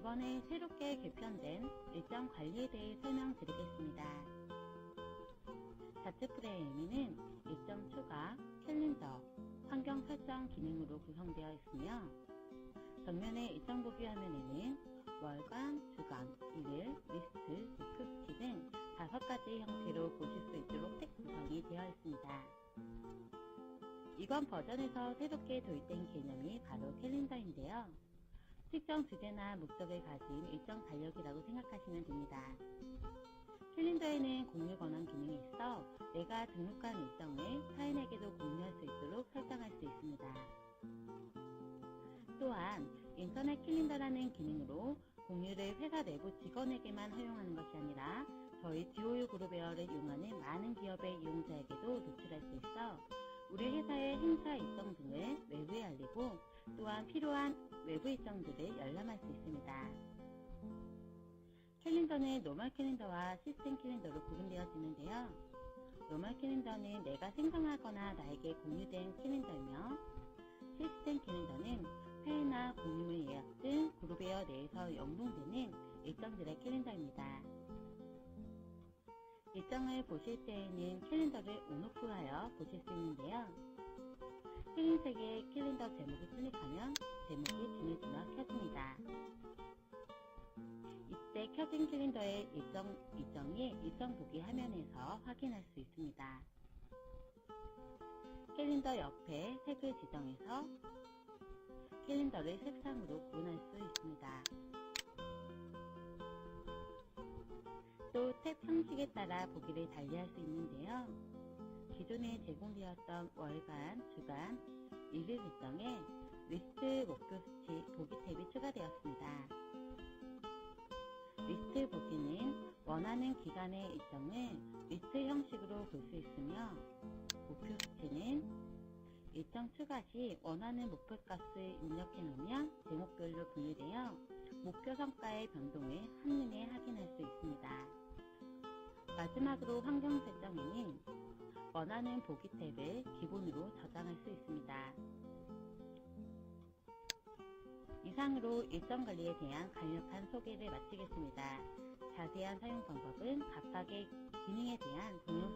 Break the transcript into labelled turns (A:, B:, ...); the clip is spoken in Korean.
A: 이번에 새롭게 개편된 일정 관리에 대해 설명드리겠습니다. 자체 프레임은 일정 추가, 캘린더, 환경 설정 기능으로 구성되어 있으며 정면의 일정 보기 화면에는 월간, 주간, 일일, 리스트, 수치 등 다섯 가지 형태로 보실 수 있도록 색 구성이 되어 있습니다. 이번 버전에서 새롭게 도입된 개념이 바로 캘린더인데요. 특정 주제나 목적을 가진 일정 달력이라고 생각하시면 됩니다. 캘린더에는 공유 권한 기능이 있어 내가 등록한 일정을 타인에게도 공유할 수 있도록 설정할 수 있습니다. 또한 인터넷 캘린더라는 기능으로 공유를 회사 내부 직원에게만 허용하는 것이 아니라 저희 디오유 그룹웨어를 이용하는 많은 기업의 이용자에게도 노출할 수 있어 우리 회사의 행사 일정 등을 외부에 알리고 또한 필요한 외부 일정들을 열람할 수 있습니다. 캘린더는 노멀 캘린더와 시스템 캘린더로 구분되어지는데요. 노멀 캘린더는 내가 생성하거나 나에게 공유된 캘린더이며 시스템 캘린더는 회의나 공유 예약 등 그룹웨어 내에서 연동되는 일정들의 캘린더입니다. 일정을 보실 때에는 캘린더를 온오프하여 보실 수 있는데요. 흰색의 캘린더 제목을 클릭하면 제목이 진해지며 켜집니다. 이때 켜진 캘린더의 일정, 일정이 일정 보기 화면에서 확인할 수 있습니다. 캘린더 옆에 색을 지정해서 캘린더를 색상으로 구분할 수 있습니다. 또 탭 형식에 따라 보기를 달리할 수 있는데요. 기존에 제공되었던 월간, 주간, 일일 일정에 리스트 목표 수치 보기 탭이 추가되었습니다. 리스트 보기는 원하는 기간의 일정을 리스트 형식으로 볼 수 있으며 목표 수치는 일정 추가 시 원하는 목표값을 입력해 놓으면 제목별로 분류되어 목표 성과의 변동을 한눈에 확인할 수 있습니다. 마지막으로 환경 설정에는 원하는 보기 탭을 기본으로 저장할 수 있습니다. 이상으로 일정 관리에 대한 간략한 소개를 마치겠습니다. 자세한 사용 방법은 각각의 기능에 대한 동영